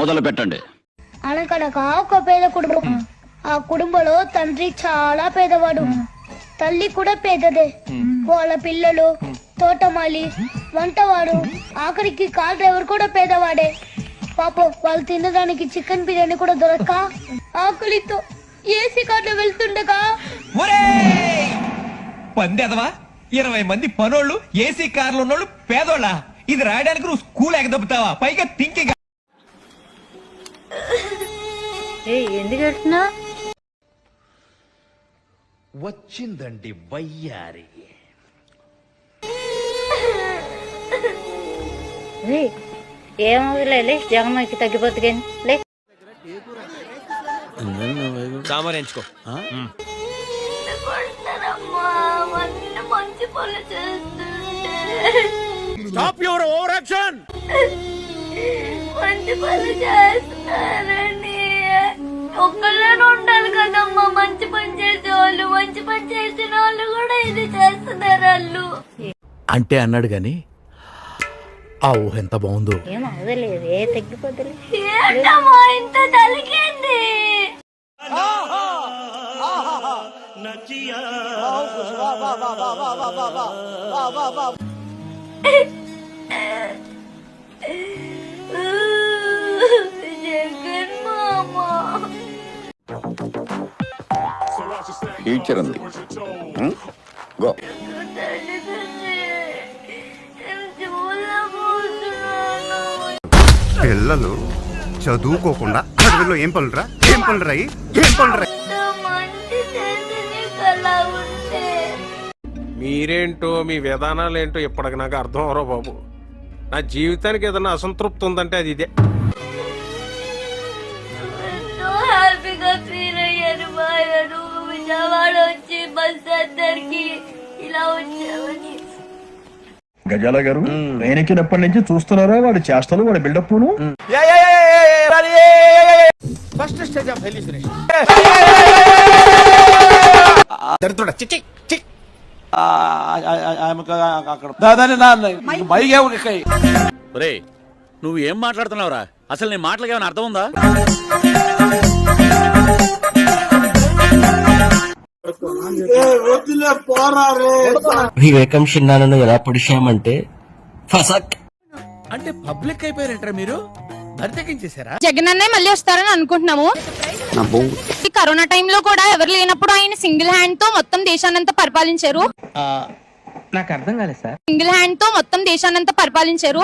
మొదలు పెట్టండి అనకనగా ఒక పేద కుటుంబం ఆ కుటుంబంలో తండ్రి చాలా పేదవాడు. తల్లి కూడా పేదదే. వాళ్ళ పిల్లలు తోటమాలి వంటవాడు ఆఖరికి కార్ డ్రైవర్ కూడా పేదవాడే. పాపం వాళ్ళు తినడానికి చికెన్ బిర్యానీ కూడా దొరక్క. ఆకలితో ఏసీ కార్లో వెళ్తుండగా ఒరేయ్! పందెదవా ఇరవై మంది పనోళ్ళు ఏసీ కార్లు ఉన్నోళ్ళు పేదోళ్ళ? ఇది రాయడానికి నువ్వు స్కూల్ ఎగదొబ్బుతావా? పైగా థింకింగ్ ఏ ఎందుకు వెళ్తున్నా వచ్చిందండి వయ్యారి. రే ఏమవుతులే లే జగన్కి తగ్గిపోతుంది కానీ లే. సామరించుకో. మంచి పనులు చేస్తుంటే. స్టాప్ యువర్ ఓవర్ యాక్షన్ మంచి పనులు చేస్తున్నారని. మంచి పని చేసిన వాళ్ళు కూడా ఇది చేస్తున్నారు వాళ్ళు అంటే అన్నాడు గాని ఆ ఊహ ఎంత బాగుందో ఏం అవదలేదు ఏ తగ్గిపోతులే ఏంటమ్మా ఇంత తలిగింది జగన్ ఫ్యూచర్ ఉంది? గో. పిల్లలు చదువుకోకుండా అడవిలో ఏం పనులురా? ఏం పనులురా? ఏం పనులురా? మీరేంటో మీ విధానాలు ఏంటో ఇప్పటికి నాకు అర్థం అవరో బాబు. నా జీవితానికి ఏదైనా అసంతృప్తి ఉందంటే అది ఇదే. వచ్చి బస్ అందరికి ఇలా వచ్చావని గజాల గారు ట్రైన్ ఎక్కినప్పటి నుంచి చూస్తున్నారా వాడి చేష్టలు వాడి బిల్డప్ ఫస్ట్ స్టేజ్ ఆఫ్ రే నువ్వు ఏం మాట్లాడుతున్నావురా అసలు నీ మాటలకి ఏమైనా అర్థం ఉందా వివేకం చిన్నానను ఎలా పొడిచామంటే ఫసక్. అంటే పబ్లిక్ అయిపోయారంటారా మీరు? బరితెక్కించేశారా జగన్ అన్నయ్య మళ్ళీ వస్తారని అనుకుంటున్నాము. ఈ కరోనా టైంలో కూడా ఎవరు లేనప్పుడు ఆయన సింగిల్ హ్యాండ్తో మొత్తం దేశానంతా పరిపాలించారు. నాకు అర్థం కాలేదు సార్. సింగిల్ హ్యాండ్తో మొత్తం దేశానంతా పరిపాలించారు.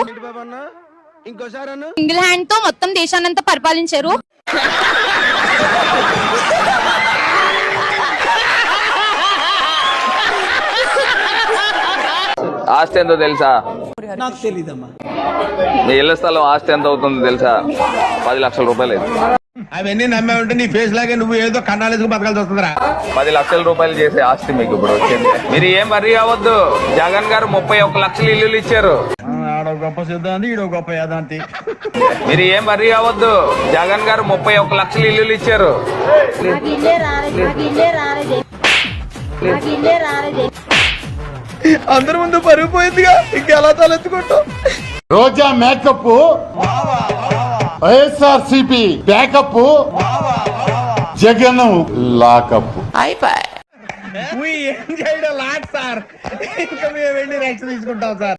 సింగిల్ హ్యాండ్తో మొత్తం దేశానంతా పరిపాలించారు. ఆస్తి ఎంతో తెలుసా? నాకు మీ ఇళ్ళ స్థలం ఆస్తి ఎంత అవుతుందో తెలుసా? పది లక్షల రూపాయలు. అవన్నీ నమ్మే ఉంటే నీ ఫేస్ లాగే నువ్వు ఏదో కన్నాలేసుకు బతకాల్సి వస్తుందిరా. పది లక్షల రూపాయలు చేసే ఆస్తి మీకు ఇప్పుడు వచ్చింది. మీరు ఏం వరి అవ్వద్దు జగన్ గారు ముప్పై ఒక్క లక్షలు ఇల్లులు ఇచ్చారు. ఆడ గొప్ప సిద్ధాంతి ఈడో గొప్ప యాదాంతి. మీరు ఏం వరి అవ్వద్దు జగన్ గారు ముప్పై ఒక్క లక్షలు ఇల్లులు ఇచ్చారు. నాకు ఇల్లే రాలేదు నాకు ఇల్లే రాలేదు. నాకు ఇల్లే రాలేదు. అందరి ముందు పరుగు పోయిందిగా. ఇంకెలా తలెత్తుకుంటావు Roja makeup. YSR CP backup. Jagan lockup. ఏం చేయడం లాట్ సార్ ఇంకా మేము వెళ్ళి రెక్స్ తీసుకుంటాం సార్